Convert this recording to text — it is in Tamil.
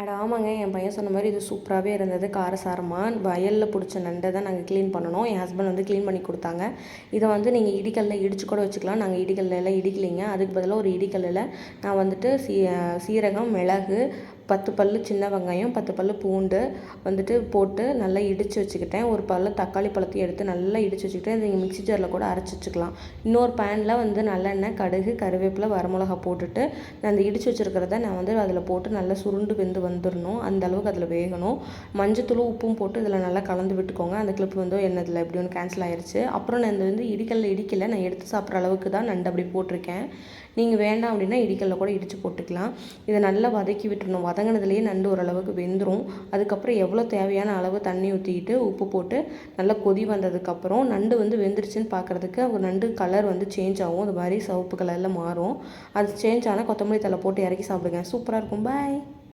அட ஆமாங்க என் பையன் சொன்ன மாதிரி இது சூப்பராகவே இருந்தது. காரசாரமாக வயலில் பிடிச்ச நண்டை தான் நாங்கள் க்ளீன் பண்ணணும். என் ஹஸ்பண்ட் வந்து க்ளீன் பண்ணி கொடுத்தாங்க. இதை வந்து நீங்கள் இடிக்கல்ல இடிச்சு கூட வச்சுக்கலாம். நாங்கள் இடிக்கல்ல எல்லாம் இடிக்கலைங்க. அதுக்கு பதிலாக ஒரு இடிக்கல்லில் நான் வந்துட்டு சீ சீரகம் மிளகு பத்து பல் சின்ன வெங்காயம் பத்து பல் பூண்டு வந்துட்டு போட்டு நல்லா இடித்து வச்சுக்கிட்டேன். ஒரு பல் தக்காளி பழத்தையும் எடுத்து நல்லா இடித்து வச்சுக்கிட்டேன். நீங்கள் மிக்ஸி ஜாரில் கூட அரைச்சி வச்சுக்கலாம். இன்னொரு பேனில் வந்து நல்லெண்ணெய் கடுகு கருவேப்பிலை வரமிளகா போட்டுட்டு நான் அந்த இடித்து வச்சுருக்கிறத நான் வந்து அதில் போட்டு நல்லா சுருண்டு வெந்து வந்துடணும் அந்த அளவுக்கு அதில் வேகணும். மஞ்சத்தூளும் உப்பும் போட்டு இதில் நல்லா கலந்து விட்டுக்கோங்க. அந்த கிளிப் வந்து என்னதில் எப்படி ஒன்று கேன்சல் ஆயிடுச்சு அப்புறம் நான் இந்த வந்து இடிக்கல்ல இடிக்கல. நான் எடுத்து சாப்பிட்ற அளவுக்கு தான் நண்டு அப்படி போட்டிருக்கேன். நீங்கள் வேண்டாம் அப்படின்னா இடிக்கல்ல கூட இடித்து போட்டுக்கலாம். இதை நல்லா வதக்கி விட்டுறணும். வதங்கினதுலேயே நண்டு ஓரளவுக்கு வெந்துடும் அதுக்கப்புறம் எவ்வளோ தேவையான அளவு தண்ணி ஊற்றிக்கிட்டு உப்பு போட்டு நல்லா கொதி வந்ததுக்கப்புறம் நண்டு வந்து வெந்துருச்சுன்னு பார்க்குறதுக்கு ஒரு நண்டு கலர் வந்து சேஞ்ச் ஆகும். அது மாதிரி சிவப்பு கலரில் மாறும். அது சேஞ்ச் ஆனால் கொத்தமல்லி தலை போட்டு இறக்கி சாப்பிடுங்க. சூப்பராக இருக்கும். பாய்